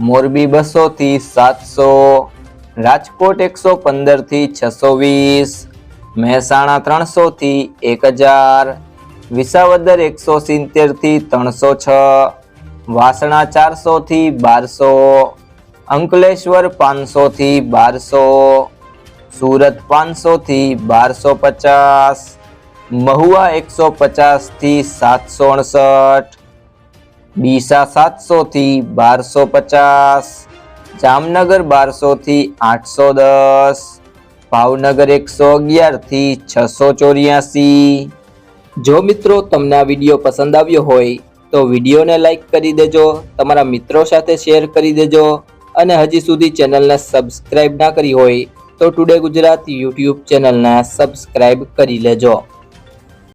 મોરબી બસોથી સાતસો, રાજકોટ એકસો પંદરથી છસો વીસ, મહેસાણા ત્રણસોથી એક હજાર, વિસાવદર એકસો સિત્તેરથી ત્રણસો છ, વાસણા ચારસોથી બારસો, અંકલેશ્વર પાંચસોથી બારસો, સુરત પાંચસોથી બારસો પચાસ, મહુવા એકસો પચાસથી સાતસો અડસઠ ડીસા સાતસો થી બારસો પચાસ, જામનગર બારસો થી આઠસો દસ, ભાવનગર એકસો અગિયારથી છસો ચોર્યાસી. જો મિત્રો તમને આ વીડિયો પસંદ આવ્યો હોય, તો વિડીયોને લાઈક કરી દેજો, તમારા મિત્રો સાથે શેર કરી દેજો, અને હજી સુધી ચેનલને સબસ્ક્રાઇબ ના કરી હોય, તો ટુડે ગુજરાત યુટ્યુબ ચેનલને સબસ્ક્રાઇબ કરી લેજો.